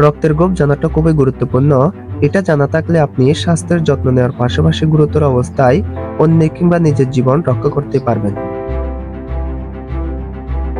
রক্তের গ্রুপ জানাটা খুবই গুরুত্বপূর্ণ। এটা জানা থাকলে আপনি স্বাস্থ্যের যত্ন নেওয়ার পাশাপাশি গুরুতর অবস্থায় অন্য কিংবা নিজের জীবন রক্ষা করতে পারবেন।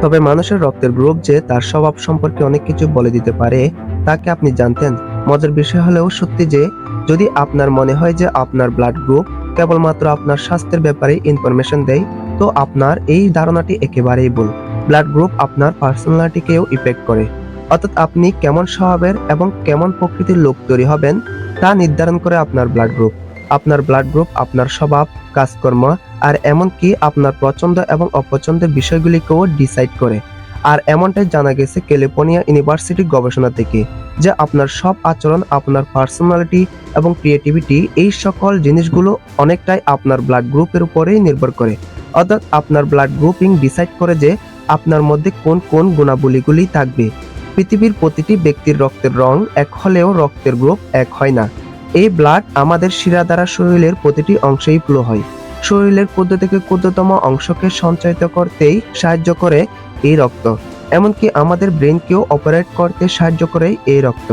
তবে মানুষের রক্তের গ্রুপ যে তার স্বভাব সম্পর্কে অনেক কিছু বলে দিতে পারে, তাকে আপনি জানতেন। মজার বিষয় হলেও সত্যি যে, যদি আপনার মনে হয় যে আপনার ব্লাড গ্রুপ কেবলমাত্র আপনার স্বাস্থ্যের ব্যাপারে ইনফরমেশন দেয়, তো আপনার এই ধারণাটি একেবারেই ভুল। ব্লাড গ্রুপ আপনার পার্সোনালিটিকেও ইফেক্ট করে। অর্থাৎ আপনি কেমন স্বভাবের এবং কেমন প্রকৃতির লোক তৈরি হবেন তা নির্ধারণ করে আপনার ব্লাড গ্রুপ আপনার ব্লাড গ্রুপ আপনার স্বভাব, কাজকর্ম আর এমনকি আপনার পছন্দ এবং অপছন্দের বিষয়গুলিকেও ডিসাইড করে। আর এমনটাই জানা গেছে ক্যালিফোর্নিয়া ইউনিভার্সিটির গবেষণা থেকে যে আপনার সব আচরণ, আপনার পার্সোনালিটি এবং ক্রিয়েটিভিটি এই সকল জিনিসগুলো অনেকটাই আপনার ব্লাড গ্রুপের উপরেই নির্ভর করে। অর্থাৎ আপনার ব্লাড গ্রুপিং ডিসাইড করে যে আপনার মধ্যে কোন কোন গুণাবলীগুলি থাকবে। পৃথিবীর প্রতিটি ব্যক্তির রক্তের রং এক হলেও রক্তের গ্রুপ এক হয় না। এই ব্লাড আমাদের শিরা দ্বারা শরীরের প্রতিটি অংশেই ফ্লো হয়। শরীরের ক্ষুদ্র থেকে ক্ষুদ্রতম অংশকে সঞ্চালিত করতেই সাহায্য করে এই রক্ত। এমনকি আমাদের ব্রেনকেও অপারেট করতে সাহায্য করে এই রক্ত।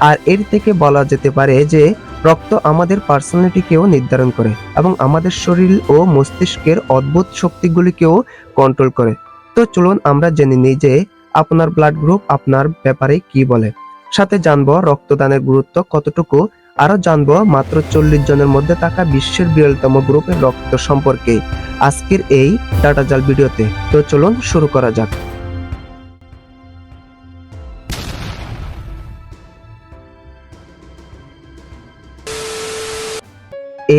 আর এর থেকে বলা যেতে পারে যে, রক্ত আমাদের পার্সোনালিটিকেও নির্ধারণ করে এবং আমাদের শরীর ও মস্তিষ্কের অদ্ভুত শক্তিগুলিকেও কন্ট্রোল করে। তো চলুন আমরা জেনে নিই যে আপনার ব্লাড গ্রুপ আপনার ব্যাপারে কি বলে? সাথে জানব রক্তদানের গুরুত্ব কতটুকু আরও জানব মাত্র চল্লিশ জনের মধ্যে থাকা বিশ্বের বিরলতম গ্রুপের রক্ত সম্পর্কে আজকের এই ডাটা জাল ভিডিওতে। তো চলুন শুরু করা যাক।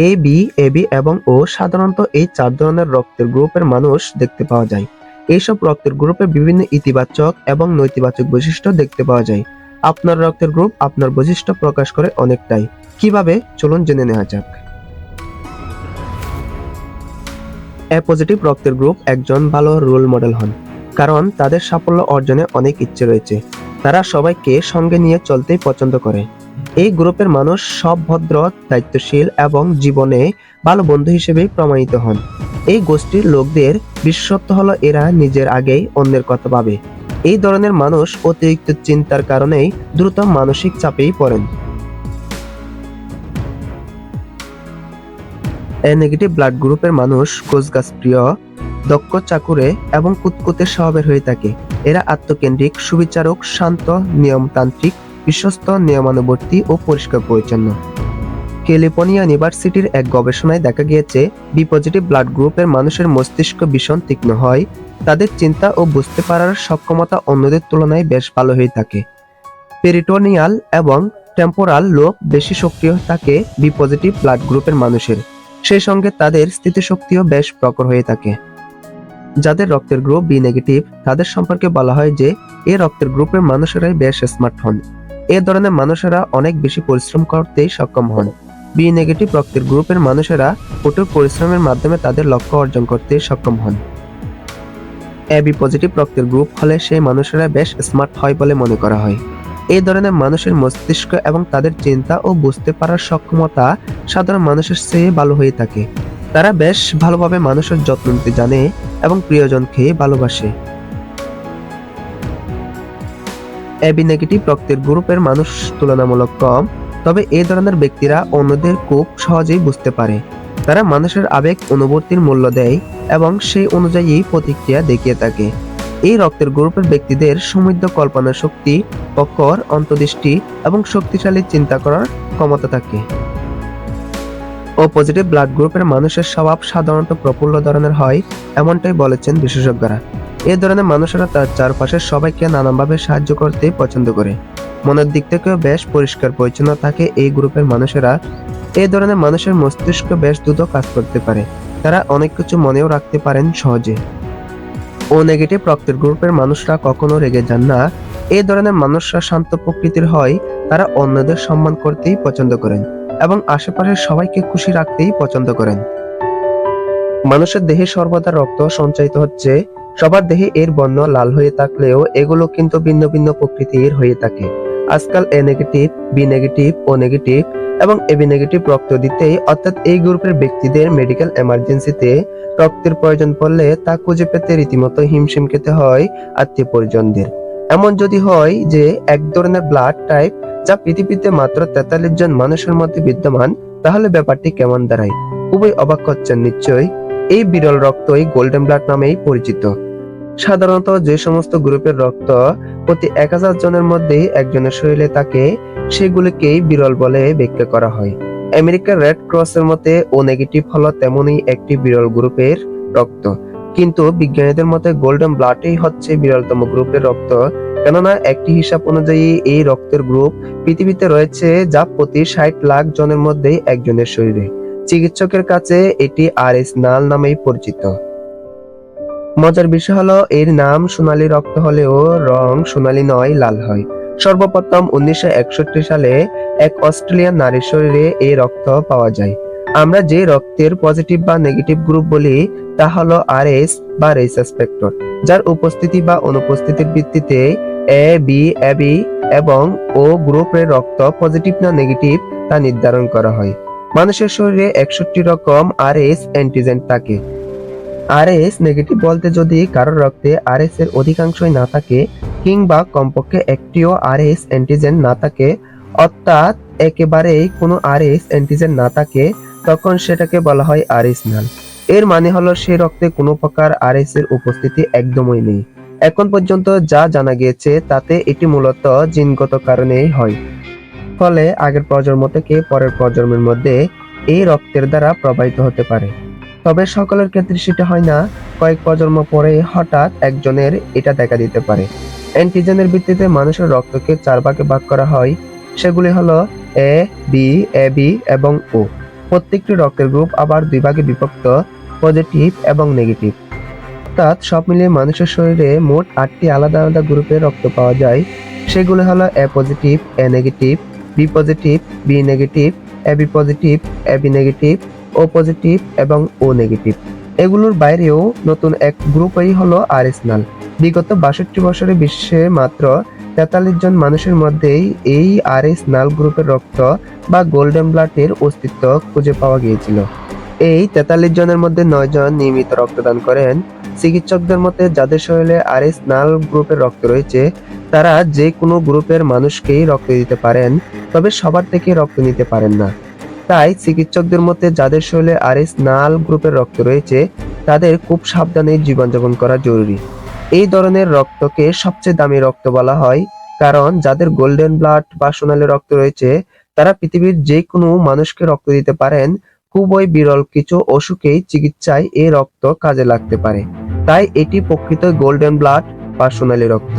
এ বি এবি এবং ও সাধারণত এই চার ধরনের রক্তের গ্রুপের মানুষ দেখতে পাওয়া যায়। এইসব রক্তের গ্রুপে বিভিন্ন ইতিবাচক এবং নৈতিবাচক বৈশিষ্ট্য দেখতে পাওয়া যায়। আপনার রক্তের গ্রুপ আপনার বৈশিষ্ট্য প্রকাশ করে অনেকটাই। কীভাবে? চলুন জেনে নেওয়া যাক। এ পজিটিভ রক্তের গ্রুপ একজন ভালো রোল মডেল হন, কারণ তাদের সাফল্য অর্জনে অনেক ইচ্ছে রয়েছে। তারা সবাইকে সঙ্গে নিয়ে চলতেই পছন্দ করে। এই গ্রুপের মানুষ সব ভদ্র, দায়িত্বশীল এবং জীবনে ভালো বন্ধু হিসেবেই প্রমাণিত হন। এই গোষ্ঠীর লোকদের বিশেষত্ব হলো এরা নিজের আগেই অন্যের কথা ভাবে। এই ধরনের মানুষ অতিরিক্ত চিন্তার কারণেই দ্রুত মানসিক চাপেই পড়েন। এ নেগেটিভ ব্লাড গ্রুপের মানুষ কোচগাছ প্রিয়, দক্ষ চাকুরে এবং কুতকুতের স্বভাবের হয়ে থাকে। এরা আত্মকেন্দ্রিক, সুবিচারক, শান্ত, নিয়মতান্ত্রিক, বিশ্বস্ত, নিয়মানুবর্তী ও পরিষ্কার পরিচ্ছন্ন ক্যালিফোর্নিয়া ইউনিভার্সিটির এক গবেষণায় দেখা গিয়েছে বি পজিটিভ ব্লাড গ্রুপের মানুষের মস্তিষ্ক ভীষণ তীক্ষ্ণ হয়। তাদের চিন্তা ও বুঝতে পারার সক্ষমতা অন্যদের তুলনায় বেশ ভালো হয়ে থাকে। পেরিটোনিয়াল এবং টেম্পোরাল লোক বেশি সক্রিয় থাকে বি পজিটিভ ব্লাড গ্রুপের মানুষের। সেই সঙ্গে তাদের স্থিতিশক্তিও বেশ প্রখর হয়ে থাকে। যাদের রক্তের গ্রুপ বি নেগেটিভ, তাদের সম্পর্কে বলা হয় যে এই রক্তের গ্রুপের মানুষেরাই বেশ স্মার্ট হন। এ ধরনের মানুষেরা অনেক বেশি পরিশ্রম করতেই সক্ষম হন। বি নেগেটিভ রক্তের গ্রুপের মানুষেরা কঠোর পরিশ্রমের মাধ্যমে তাদের লক্ষ্য অর্জন করতে সক্ষম হন। এ বি পজিটিভ রক্তের গ্রুপ হলে সেই মানুষেরা বেশ স্মার্ট হয় বলে মনে করা হয়। এই ধরনের মানুষের মস্তিষ্ক এবং তাদের চিন্তা ও বুঝতে পারার সক্ষমতা সাধারণ মানুষের চেয়ে ভালো হয়ে থাকে। তারা বেশ ভালোভাবে মানুষের যত্ন নিতে জানে এবং প্রিয়জনকে ভালোবাসে। এবি নেগেটিভ রক্তের গ্রুপের মানুষ তুলনামূলক কম তবে এই ধরনের ব্যক্তিরা অন্যদের খুব সহজেই বুঝতে পারে। তারা মানুষের আবেগ অনুভূতির মূল্য দেয় এবং সেই অনুযায়ী প্রতিক্রিয়া দেখিয়ে থাকে। এই রক্তের গ্রুপের ব্যক্তিদের সমৃদ্ধ কল্পনা শক্তি প্রখর অন্তর্দৃষ্টি এবং শক্তিশালী চিন্তা করার ক্ষমতা থাকে। ও পজিটিভ ব্লাড গ্রুপের মানুষের স্বভাব সাধারণত প্রফুল্ল ধরনের হয়, এমনটাই বলেছেন বিশেষজ্ঞরা। এ ধরনের মানুষেরা তার চারপাশের সবাইকে নানানভাবে সাহায্য করতে পছন্দ করে। মনের দিক থেকেও বেশ পরিষ্কার পরিচ্ছন্ন থাকে এই গ্রুপের মানুষেরা। এই ধরনের মানুষের মস্তিষ্ক বেশ দ্রুত কাজ করতে পারে। তারা অনেক কিছু মনেও রাখতে পারেন সহজে। ও নেগেটিভ রক্তের গ্রুপের মানুষরা কখনো রেগে যান না। এই ধরনের মানুষরা শান্ত প্রকৃতির হয়, তারা অন্যদের সম্মান করতেই পছন্দ করেন এবং আশেপাশের সবাইকে খুশি রাখতেই পছন্দ করেন। মানুষের দেহে সর্বদা রক্ত সঞ্চারিত হচ্ছে, সবার দেহে এর বর্ণ লাল হয়ে থাকলেও এগুলো কিন্তু ভিন্ন ভিন্ন প্রকৃতির হয়ে থাকে। আজকাল A negative B negative O negative এবং এবি নেগেটিভ রক্ত দিতে অর্থাৎ এই গ্রুপের ব্যক্তিদের মেডিকেল এমার্জেন্সিতে রক্তের প্রয়োজন পড়লে তা খুঁজে পেতে রীতিমতো হিমশিম খেতে হয় আত্মীয় পরিজনদের এমন যদি হয় যে এক ধরনের ব্লাড টাইপ যা পৃথিবীতে মাত্র তেতাল্লিশ জন মানুষের মধ্যে বিদ্যমান, তাহলে ব্যাপারটি কেমন দাঁড়ায়? খুবই অবাক হচ্ছেন নিশ্চয়ই। এই বিরল রক্তই গোল্ডেন ব্লাড নামেই পরিচিত। সাধারণত যে সমস্ত গ্রুপের রক্ত প্রতি এক হাজার জনের মধ্যে একজনের শরীরে থাকে, সেগুলিকেই বিরল বলে ব্যাখ্যা করা হয়। আমেরিকার রেড ক্রসের মতে, ও নেগেটিভ হলো তেমনই একটি বিরল গ্রুপের রক্ত। কিন্তু বিজ্ঞানীদের মতে, গোল্ডেন ব্লাডই হচ্ছে বিরলতম গ্রুপের রক্ত। কেননা, একটি হিসাব অনুযায়ী, এই রক্তের গ্রুপ পৃথিবীতে রয়েছে যা প্রতি ষাট লাখ জনের মধ্যে একজনের শরীরে। চিকিৎসকের কাছে এটি আর এস নাল নামেই পরিচিত। মজার বিষয় হলো, এর নাম সোনালী রক্ত হলেও রং সোনালী নয়, লাল হয়। সর্বপ্রথম উনিশশো একষট্টি সালে এক অস্ট্রেলিয়ান নারীর শরীরে এই রক্ত পাওয়া যায়। আমরা যে রক্তের পজিটিভ বা নেগেটিভ গ্রুপ বলি, তা হলো আর এস বা রেস স্পেক্টর যার উপস্থিতি বা অনুপস্থিতির ভিত্তিতে এ, বি এবি এবং ও গ্রুপের রক্ত পজিটিভ না নেগেটিভ তা নির্ধারণ করা হয়। মানুষের শরীরে একষট্টি রকম আর এস অ্যান্টিজেন থাকে। আর এস নেগেটিভ বলতে যদি কারোর রক্তে আর এস এর অধিকাংশই না থাকে, কিংবা কমপক্ষে একটিও আর এস অ্যান্টিজেন না থাকে, অর্থাৎ একেবারেই কোনো আর এস অ্যান্টিজেন না থাকে, তখন সেটাকে বলা হয় আর এস নাল এর মানে হলো সে রক্তে কোনো প্রকার আর এস এর উপস্থিতি একদমই নেই। এখন পর্যন্ত যা জানা গিয়েছে, তাতে এটি মূলত জিনগত কারণেই হয়। ফলে আগের প্রজন্ম থেকে পরের প্রজন্মের মধ্যে এই রক্তের দ্বারা প্রবাহিত হতে পারে। তবে সকলের ক্ষেত্রে সেটা হয় না। কয়েক প্রজন্ম পরে হঠাৎ একজনের এটা দেখা দিতে পারে। অ্যান্টিজেনের ভিত্তিতে মানুষের রক্তকে চার ভাগে ভাগ করা হয়। সেগুলি হলো এ বি এ বি এবং ও প্রত্যেকটি রক্তের গ্রুপ আবার দুই ভাগে বিভক্ত পজিটিভ এবং নেগেটিভ অর্থাৎ সব মিলিয়ে মানুষের শরীরে মোট আটটি আলাদা আলাদা গ্রুপের রক্ত পাওয়া যায়। সেগুলো হলো A positive A negative B positive B negative A B positive A B negative O positive এবং ও নেগেটিভ এগুলোর বাইরেও নতুন এক গ্রুপই হলো আর নাল বিগত বাষট্টি বছরে বিশ্বে মাত্র তেতাল্লিশ জন মানুষের মধ্যেই এই আর এস নাল গ্রুপের রক্ত বা গোল্ডেন ব্লাডের অস্তিত্ব খুঁজে পাওয়া গিয়েছিল। এই তেতাল্লিশ জনের মধ্যে নয় জন নিয়মিত রক্তদান করেন। চিকিৎসকদের মতে, যাদের শরীরে আর এস নাল গ্রুপের রক্ত রয়েছে, তারা যে কোনো গ্রুপের মানুষকেই রক্ত দিতে পারেন, তবে সবার থেকে রক্ত নিতে পারেন না। তাই চিকিৎসকদের মতে যাদের শরীরে আর এস নাল গ্রুপের রক্ত রয়েছে, তাদের খুব সাবধানে জীবনযাপন করা জরুরি। এই ধরনের রক্তকে সবচেয়ে দামি রক্ত বলা হয়, কারণ যাদের গোল্ডেন ব্লাড বা সোনালী রক্ত রয়েছে, তারা পৃথিবীর যে কোনো মানুষকে রক্ত দিতে পারেন, খুবই বিরল কিছু অসুখেই চিকিৎসায় এই রক্ত কাজে লাগতে পারে। তাই এটি প্রকৃত গোল্ডেন ব্লাড বা সোনালী রক্ত।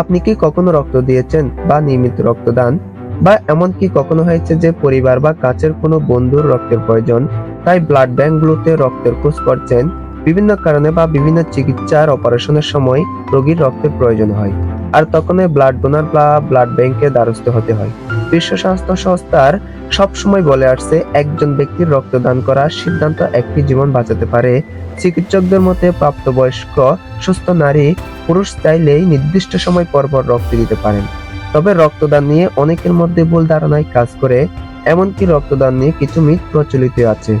আপনি কি কখনো রক্ত দিয়েছেন বা নিয়মিত রক্তদান? বা এমনকি কখনো হয়েছে যে পরিবার বা কাছের কোনো বন্ধুর রক্তের প্রয়োজন, তাই ব্লাড ব্যাংকগুলোতে রক্তের খোঁজ করছেন। বিভিন্ন কারণে বা বিভিন্ন চিকিৎসার অপারেশনের সময় রোগীর রক্তের প্রয়োজন হয়। আর তখন ব্লাড ডোনার বা ব্লাড ব্যাংকের দ্বারস্থ হতে হয়। বিশ্ব স্বাস্থ্য সংস্থার সবসময় বলে আসছে, একজন ব্যক্তির রক্তদান করার সিদ্ধান্ত একটি জীবন বাঁচাতে পারে। চিকিৎসকদের মতে, প্রাপ্তবয়স্ক, সুস্থ নারী, পুরুষ চাইলেই নির্দিষ্ট সময় পর পর রক্ত দিতে পারেন। তবে রক্তদান নিয়ে অনেকের মধ্যে ভুল ধারণায় কাজ করে, এমনকি রক্তদান নিয়ে কিছু মিথ প্রচলিত আছে।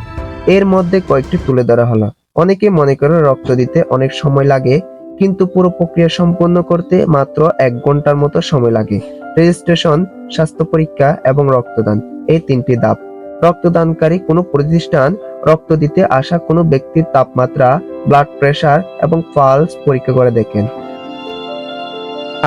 এর মধ্যে কয়েকটি তুলে ধরা হলো। অনেকে মনে করে রক্ত দিতে অনেক সময় লাগে, কিন্তু পুরো প্রক্রিয়া সম্পন্ন করতে মাত্র এক ঘণ্টার মতো সময় লাগে। রেজিস্ট্রেশন, স্বাস্থ্য পরীক্ষা এবং রক্তদান, এই তিনটি ধাপ। রক্তদানকারী কোনো প্রতিষ্ঠান রক্ত দিতে আসা কোনো ব্যক্তির তাপমাত্রা ব্লাড প্রেশার এবং পালস পরীক্ষা করে দেখেন।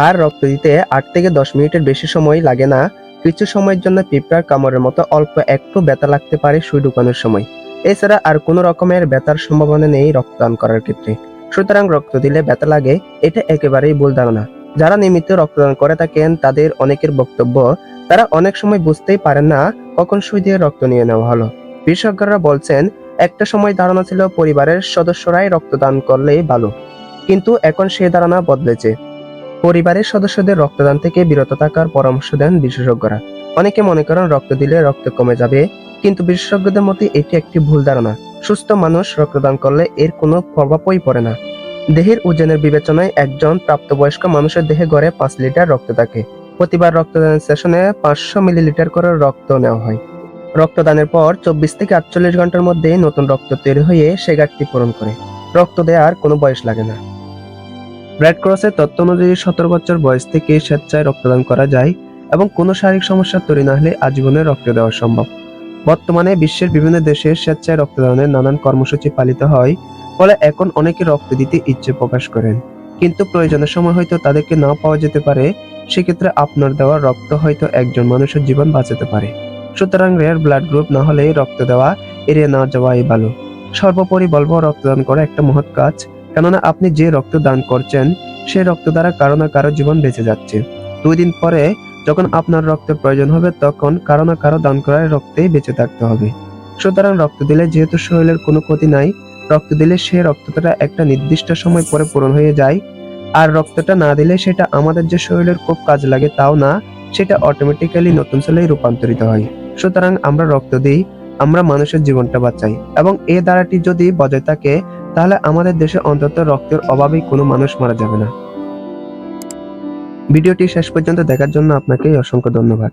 আর রক্ত দিতে আট থেকে দশ মিনিটের বেশি সময় লাগে না। কিছু সময়ের জন্য পিঁপড়ার কামড়ের মতো অল্প একটু ব্যথা লাগতে পারে সুই ঢুকানোর সময়। এছাড়া আর কোনো রকমের ব্যথার সম্ভাবনা নেই রক্তদান করার ক্ষেত্রে। সুতরাং রক্ত দিলে ব্যথা লাগে, এটা একেবারেই ভুল ধারণা। যারা নিয়মিত রক্তদান করে থাকেন, তাদের অনেকের বক্তব্য, তারা অনেক সময় বুঝতেই পারেন না কখন সুই দিয়ে রক্ত নিয়ে নেওয়া হলো। বিশেষজ্ঞরা বলছেন, একটা সময় ধারণা ছিল পরিবারের সদস্যরাই রক্তদান করলেই ভালো। কিন্তু এখন সেই ধারণা বদলেছে। পরিবারের সদস্যদের রক্তদান থেকে বিরত থাকার পরামর্শ দেন বিশেষজ্ঞরা। অনেকে মনে করেন রক্ত দিলে রক্ত কমে যাবে, কিন্তু বিশেষজ্ঞদের মতে এটি একটি ভুল ধারণা। সুস্থ মানুষ রক্তদান করলে এর কোনো প্রভাবই পড়ে না। দেহের ওজনের বিবেচনায় একজন প্রাপ্তবয়স্ক মানুষের দেহে গড়ে পাঁচ লিটার রক্ত থাকে। প্রতিবার রক্তদান সেশনে পাঁচশো মিলিলিটার করে রক্ত নেওয়া হয়। রক্তদানের পর চব্বিশ থেকে আটচল্লিশ ঘণ্টার মধ্যে নতুন রক্ত তৈরি হয়ে সে ঘাটতি পূরণ করে। রক্ত দেওয়ার কোনো বয়স লাগে না। রেড ক্রসের তথ্য অনুযায়ী সতেরো বছর বয়স থেকে স্বেচ্ছায় রক্তদান করা যায় এবং কোনো শারীরিক সমস্যা তৈরি না হলে আজীবনে রক্ত দেওয়া সম্ভব। বর্তমানে বিশ্বের বিভিন্ন দেশে স্বেচ্ছায় রক্তদানের নানান কর্মসূচি পালিত হয়, ফলে এখন অনেকে রক্ত দিতে ইচ্ছে প্রকাশ করেন। কিন্তু প্রয়োজনের সময় হয়তো তাদেরকে না পাওয়া যেতে পারে, সেক্ষেত্রে আপনার দেওয়া রক্ত হয়তো একজন মানুষের জীবন বাঁচাতে পারে। সুতরাং রেয়ার ব্লাড গ্রুপ না হলে রক্ত দেওয়া, এড়িয়ে না যাওয়াই ভালো। সর্বোপরি বলব, রক্তদান করা একটা মহৎ কাজ। কেননা আপনি যে রক্ত দান করছেন সেই রক্ত দ্বারা কারও না কারও জীবন বেঁচে যাচ্ছে। দুই দিন পরে যখন আপনার রক্তের প্রয়োজন হবে, তখন কারও না কারও দান করার রক্তেই বেঁচে থাকতে হবে। সুতরাং রক্ত দিলে যেহেতু শরীরের কোনো ক্ষতি নাই, রক্ত দিলে সে রক্তটা একটা নির্দিষ্ট সময় পরে পূরণ হয়ে যায়। আর রক্তটা না দিলে সেটা আমাদের যে শরীরের খুব কাজ লাগে তাও না, সেটা অটোমেটিক্যালি নতুন সেলেই রূপান্তরিত হয়। সুতরাং আমরা রক্ত দিই আমরা মানুষের জীবনটা বাঁচাই। এবং এ ধারাটি যদি বজায় থাকে, তাহলে আমাদের দেশে অন্তত রক্তের অভাবেই কোনো মানুষ মারা যাবে না। ভিডিওটি শেষ পর্যন্ত দেখার জন্য আপনাকে অসংখ্য ধন্যবাদ।